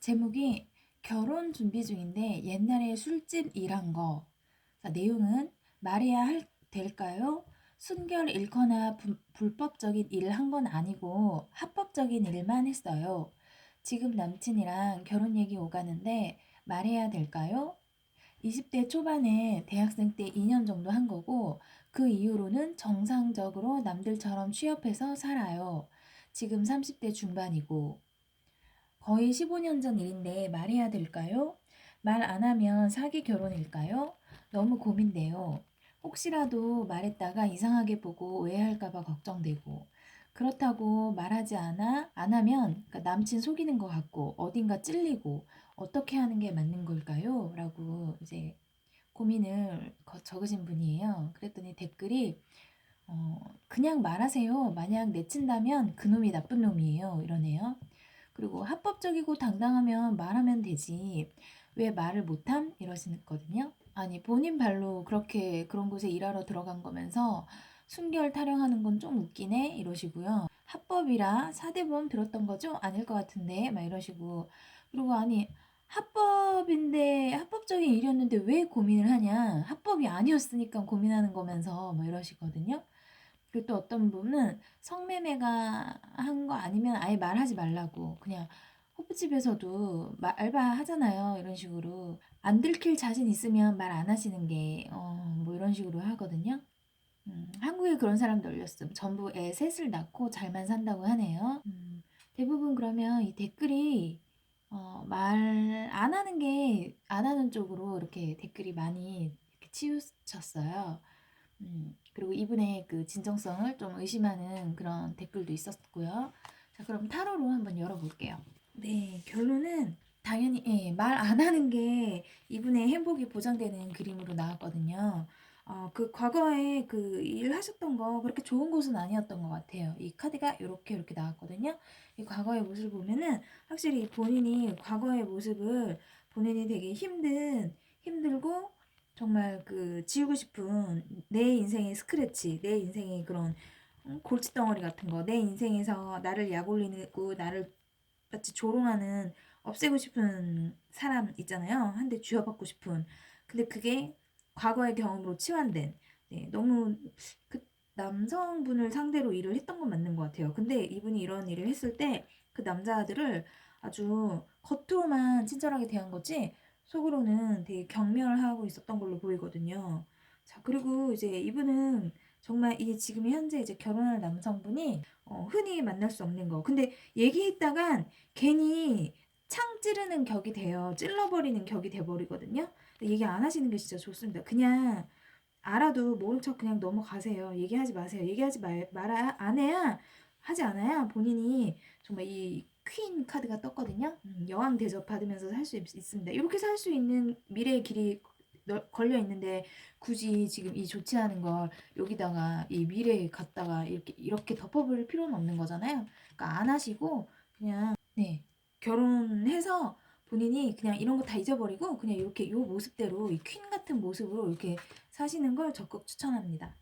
제목이 결혼 준비 중인데 옛날에 술집 일한 거. 자, 내용은 말해야 할, 될까요? 순결 잃거나 부- 불법적인 일을 한 건 아니고 합법적인 일만 했어요. 지금 남친이랑 결혼 얘기 오가는데 말해야 될까요? 20대 초반에 대학생 때 2년 정도 한 거고 그 이후로는 정상적으로 남들처럼 취업해서 살아요. 지금 30대 중반이고 거의 15년 전 일인데 말해야 될까요? 말 안 하면 사기 결혼일까요? 너무 고민돼요. 혹시라도 말했다가 이상하게 보고 오해할까봐 걱정되고 그렇다고 말하지 않아 안 하면 그러니까 남친 속이는 것 같고 어딘가 찔리고 어떻게 하는 게 맞는 걸까요? 라고 이제 고민을 거- 적으신 분이에요. 그랬더니 댓글이 어, 그냥 말하세요. 만약 내친다면 그놈이 나쁜 놈이에요. 이러네요. 그리고 합법적이고 당당하면 말하면 되지. 왜 말을 못함? 이러시거든요. 아니, 본인 발로 그렇게 그런 곳에 일하러 들어간 거면서 순결 타령하는 건 좀 웃기네? 이러시고요. 합법이라 사대보험 들었던 거죠? 아닐 것 같은데? 막 이러시고. 그리고 아니, 합법인데, 합법적인 일이었는데 왜 고민을 하냐? 합법이 아니었으니까 고민하는 거면서 막 이러시거든요. 그리고 또 어떤 분은 성매매가 한 거 아니면 아예 말하지 말라고 그냥 호프집에서도 마- 알바 하잖아요 이런 식으로. 안 들킬 자신 있으면 말 안 하시는 게 어 뭐 이런 식으로 하거든요. 음, 한국에 그런 사람도 올렸음. 전부 애 셋을 낳고 잘만 산다고 하네요. 음, 대부분 그러면 이 댓글이 어, 말 안 하는 게 안 하는 쪽으로 이렇게 댓글이 많이 치우쳤어요 음, 그리고 이분의 그 진정성을 좀 의심하는 그런 댓글도 있었고요. 자, 그럼 타로로 한번 열어볼게요. 네, 결론은 당연히 예, 말 안 하는 게 이분의 행복이 보장되는 그림으로 나왔거든요. 어, 그 과거에 그 일 하셨던 거 그렇게 좋은 곳은 아니었던 것 같아요. 이 카드가 이렇게 이렇게 나왔거든요. 이 과거의 모습을 보면은 확실히 본인이 과거의 모습을 본인이 되게 힘든 힘들고 정말 그 지우고 싶은 내 인생의 스크래치, 내 인생의 그런 음, 골칫덩어리 같은 거, 내 인생에서 나를 약올리고 나를 마치 조롱하는 없애고 싶은 사람 있잖아요. 한 대 쥐어받고 싶은. 근데 그게 과거의 경험으로 치환된. 네, 너무 그 남성분을 상대로 일을 했던 건 맞는 것 같아요. 근데 이분이 이런 일을 했을 때 그 남자들을 아주 겉으로만 친절하게 대한 거지 속으로는 되게 경멸하고 있었던 걸로 보이거든요. 자, 그리고 이제 이분은 정말 이 지금 현재 이제 결혼할 남성분이 어, 흔히 만날 수 없는 거. 근데 얘기했다간 괜히 창 찌르는 격이 돼요. 찔러버리는 격이 돼버리거든요. 얘기 안 하시는 게 진짜 좋습니다. 그냥 알아도 모른 척 그냥 넘어가세요. 얘기하지 마세요. 얘기하지 말, 말아, 안 해야, 하지 않아야 본인이 정말 이 퀸 카드가 떴거든요. 음, 여왕 대접 받으면서 살 수 있습니다. 이렇게 살 수 있는 미래의 길이 널- 걸려 있는데 굳이 지금 이 않은 걸 여기다가 이 미래에 갖다가 이렇게 이렇게 덮어버릴 필요는 없는 거잖아요. 그러니까 안 하시고 그냥 네 결혼해서 본인이 그냥 이런 거 다 잊어버리고 그냥 이렇게 요 모습대로 이 퀸 같은 모습으로 이렇게 사시는 걸 적극 추천합니다.